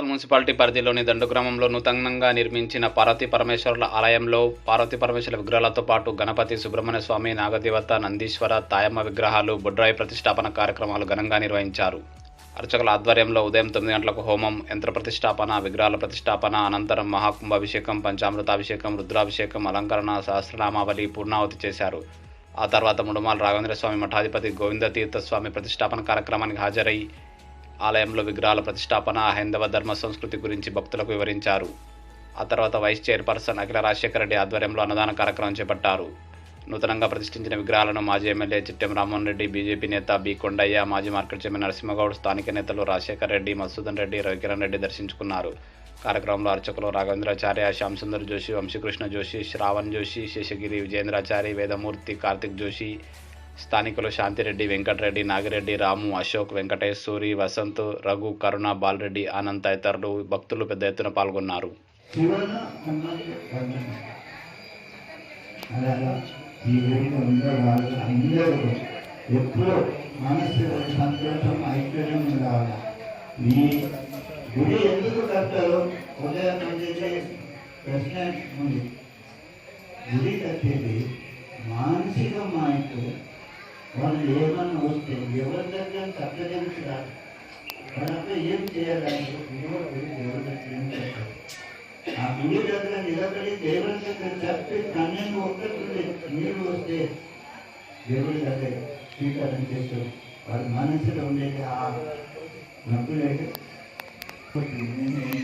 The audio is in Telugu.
మున్సిపాలిటీ పరిధిలోని దండు గ్రామంలో నూతనంగా నిర్మించిన పార్వతీ పరమేశ్వరుల ఆలయంలో పార్వతీ పరమేశ్వరుల విగ్రహాలతో పాటు గణపతి సుబ్రహ్మణ్య స్వామి నాగదేవత నందీశ్వర తాయమ్మ విగ్రహాలు బుడ్రాయి ప్రతిష్టాపన కార్యక్రమాలు ఘనంగా నిర్వహించారు. అర్చకుల ఆధ్వర్యంలో ఉదయం తొమ్మిది గంటలకు హోమం యంత్ర ప్రతిష్టాపన విగ్రహాల ప్రతిష్టాపన అనంతరం మహాకుంభాభిషేకం పంచామృతాభిషేకం రుద్రాభిషేకం అలంకరణ సహస్రనామావళి పూర్ణావతి చేశారు. ఆ తర్వాత ముడుమాల రాఘవేంద్ర స్వామి మఠాధిపతి గోవింద తీర్థ స్వామి ప్రతిష్టాపన కార్యక్రమానికి హాజరై ఆలయంలో విగ్రహాల ప్రతిష్టాపన హైందవ ధర్మ సంస్కృతి గురించి భక్తులకు వివరించారు. ఆ తర్వాత వైస్ చైర్పర్సన్ అఖిల రాజశేఖర రెడ్డి ఆధ్వర్యంలో అన్నదాన కార్యక్రమం చేపట్టారు. నూతనంగా ప్రతిష్ఠించిన విగ్రహాలను మాజీ ఎమ్మెల్యే చిట్టెం రామ్మోహన్ రెడ్డి బీజేపీ నేత బి కొండయ్య మాజీ మార్కెట్ చైర్మన్ నరసింహగౌడ్ స్థానిక నేతలు రాజశేఖర రెడ్డి మధుసూదన్ రెడ్డి రవికిరణ్ రెడ్డి దర్శించుకున్నారు. కార్యక్రమంలో అర్చకులు రాఘవేంద్రాచార్య శ్యాంసుందర్ జోషి వంశీకృష్ణ జోషి శ్రావణ్ జోషి శేషగిరి విజేంద్రాచారి వేదమూర్తి కార్తిక్ జోషి స్థానికులు శాంతిరెడ్డి వెంకటరెడ్డి నాగిరెడ్డి రాము అశోక్ వెంకటేష్ సూరి వసంత్ రఘు కరుణ బాలరెడ్డి ఆనంద్ తదితరులు భక్తులు పెద్ద ఎత్తున పాల్గొన్నారు. ప్రశ్న ఉంది. కట్టేది మానసిక వాళ్ళు ఏమన్నా వస్తే ఎవరి దగ్గర తగ్గడానికి రాదు వాళ్ళంతా ఏం చేయాలంటే ఎవరి దగ్గర ఆ గుడి దగ్గర నిలబడి దేవుని దగ్గర చెప్పి కన్నీళ్ళు ఒక్కటి నీళ్ళు వస్తే దేవుడి దగ్గర స్వీకారం చేస్తారు వారి మనసులో ఉండేది ఆ నొప్పులేడు నేను